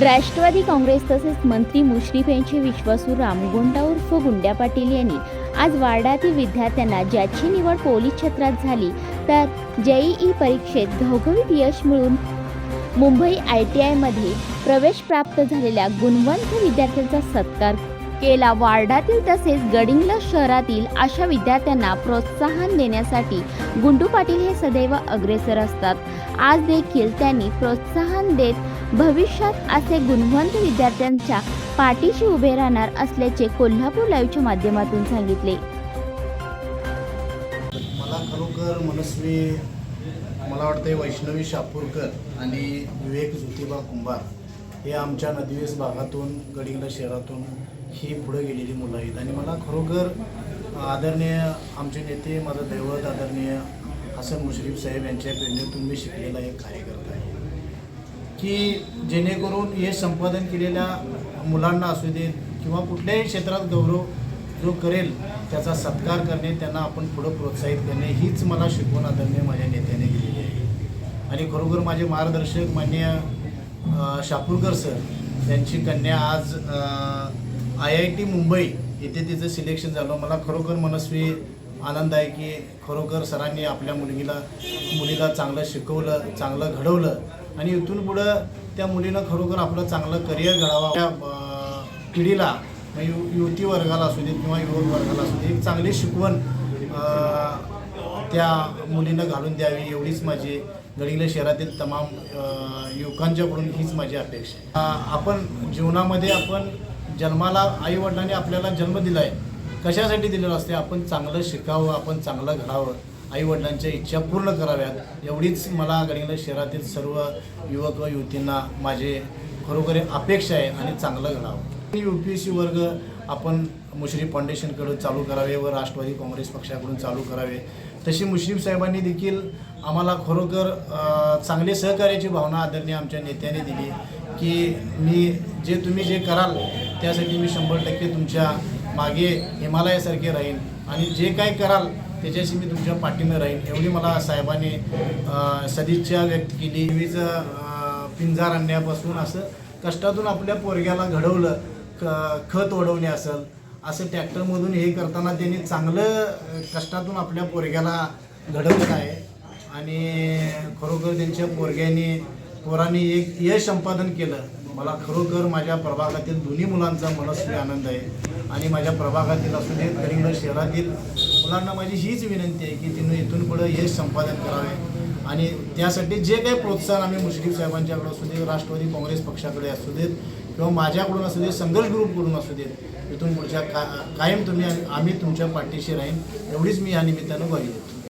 राष्ट्रवादी काँग्रेस तसेच मंत्री मुश्रीफ यांचे विश्वासू रामगोंडा उर्फ गुंड्या पाटील यांनी आज वार्डातील विद्यार्थ्यांना ज्याची निवड पोलीस क्षेत्रात झाली तर जेईई परीक्षेत घवघवीत यश मिळून मुंबई आय टी आयमध्ये प्रवेश प्राप्त झालेल्या गुणवंत विद्यार्थ्यांचा सत्कार केला वार्डातील तसेच गडिंगला शहरातील अशा विद्यार्थ्यांना प्रोत्साहन देण्यासाठी गुंडू पाटील हे सदैव अग्रेसर असतात. आज देखील त्यांनी प्रोत्साहन देत भविष्यात असे गुणवंत विद्यार्थ्यांच्या पाठीशी उभे राहणार असल्याचे कोल्हापूर लाईव्हच्या माध्यमातून सांगितले. मला खरोखर मनस्वी मला वाटतं वैष्णवी शापूरकर आणि विवेक ज्योतिबा कुंभार हे आमच्या नदीवेस भागातून गडिंगला शहरातून ही पुढे गेलेली मुलं आहेत. आणि मला खरोखर आदरणीय आमचे नेते माझं दैवत आदरणीय हसन मुश्रीफ साहेब यांच्या प्रेरणेतून मी शिकलेला एक कार्यकर्ता आहे. की जेणेकरून हे संपादन केलेल्या मुलांना असू देत किंवा कुठल्याही क्षेत्रात गौरव जो करेल त्याचा सत्कार करणे त्यांना आपण पुढं प्रोत्साहित करणे हीच मला शिकवण आदरणीय माझ्या नेत्याने दिलेली आहे. आणि खरोखर माझे मार्गदर्शक मान्य शापूरकर सर यांची कन्या आज आय आय टी मुंबई येथे तिचं सिलेक्शन झालं. मला खरोखर मनस्वी आनंद आहे की खरोखर सरांनी आपल्या मुलगीला मुलीला चांगलं शिकवलं चांगलं घडवलं. आणि इथून पुढं त्या मुलीनं खरोखर आपलं चांगलं करिअर घडावं. त्या पिढीला यु युवती वर्गाला असू दे किंवा युवक वर्गाला असू दे एक चांगली शिकवण त्या मुलीनं घालून द्यावी एवढीच माझी. गडिंगले शहरातील तमाम युवकांच्याकडून हीच माझी अपेक्षा आपण जीवनामध्ये आपण जन्माला आईवडिलांनी आपल्याला जन्म दिला आहे कशासाठी दिलेलं असते आपण चांगलं शिकावं आपण चांगलं घडावं आईवडिलांच्या इच्छा पूर्ण कराव्यात. एवढीच मला गडिंगले शहरातील सर्व युवक व युवतींना माझे खरोखर अपेक्षा आहे आणि चांगलं घडावं. यू पी एस सी वर्ग आपण मुश्रीफ फाउंडेशनकडून चालू करावे व राष्ट्रवादी काँग्रेस पक्षाकडून चालू करावे. तशी मुश्रीफ साहेबांनी देखील आम्हाला खरोखर चांगले सहकार्याची भावना आदरणीय आमच्या नेत्याने दिली की मी जे तुम्ही जे कराल त्यासाठी मी शंभर टक्के तुमच्या मागे हिमालयासारखे राहीन. आणि जे काय कराल त्याच्याशी मी तुमच्या पाठीनं राहीन. एवढी मला साहेबांनी सदिच्छा व्यक्त केली. वीज पिंजार आणण्यापासून असं कष्टातून आपल्या पोरग्याला घडवलं क खत ओढवणे असेल असं ट्रॅक्टरमधून हे करताना त्यांनी चांगलं कष्टातून आपल्या पोरग्याला घडवलं आहे. आणि खरोखर त्यांच्या पोरग्याने पोरांनी एक यश संपादन केलं. मला खरोखर माझ्या प्रभागातील दोन्ही मुलांचा मनस्वी आनंद आहे. आणि माझ्या प्रभागातील असू देत कलिंगड शहरातील मुलांना माझी हीच विनंती आहे की तिने इथून पुढं यश संपादन करावे. आणि त्यासाठी जे काही प्रोत्साहन आम्ही मुश्रीफ साहेबांच्याकडे असू दे राष्ट्रवादी काँग्रेस पक्षाकडे असू देत किंवा माझ्याकडून असू दे संघर्ष ग्रुपकडून असू देत इथून पुढच्या का कायम तुम्ही आम्ही तुमच्या पाठीशी राहीन एवढीच मी या निमित्तानं ग्वाही